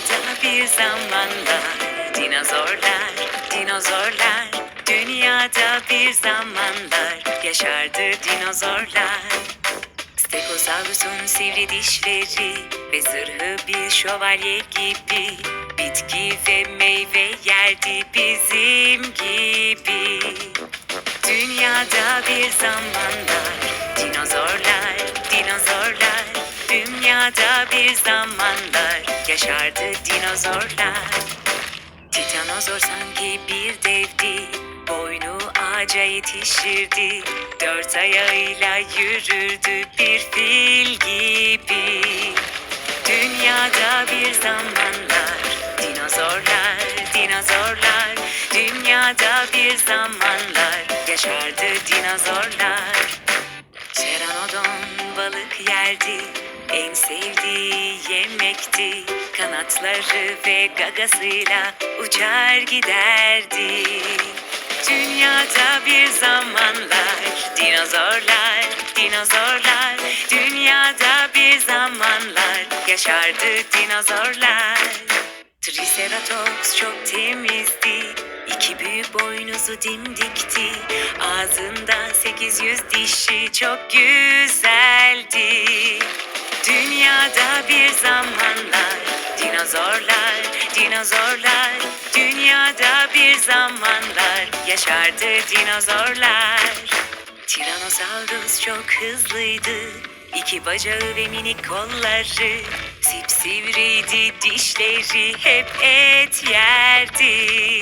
Dünyada bir zamanlar dinozorlar, dinozorlar. Dünyada bir zamanlar yaşardı dinozorlar. Stegosaurus'un sivri dişleri ve zırhı bir şövalye gibi. Bitki ve meyve yerdi bizim gibi. Dünyada bir zamanlar dinozorlar, dinozorlar. Dünyada bir zamanlar yaşardı dinozorlar. Titanozor sanki bir devdi, boynu ağaca yetişirdi. Dört ayağıyla yürürdü bir fil gibi. Dünyada bir zamanlar dinozorlar, dinozorlar. Dünyada bir zamanlar yaşardı dinozorlar. Pteranodon balık yerdi, en sevdiği yemekti. Kanatları ve gagasıyla uçar giderdi. Dünyada bir zamanlar dinozorlar, dinozorlar. Dünyada bir zamanlar yaşardı dinozorlar. Triceratops çok temizdi. İki büyük boynuzu dimdikti. Ağzında 800 dişi çok güzeldi. Bir zamanlar dinozorlar, dinozorlar. Dünyada bir zamanlar yaşardı dinozorlar. Tyrannosaurus çok hızlıydı. İki bacağı ve minik kolları Sipsivriydi dişleri hep et yerdi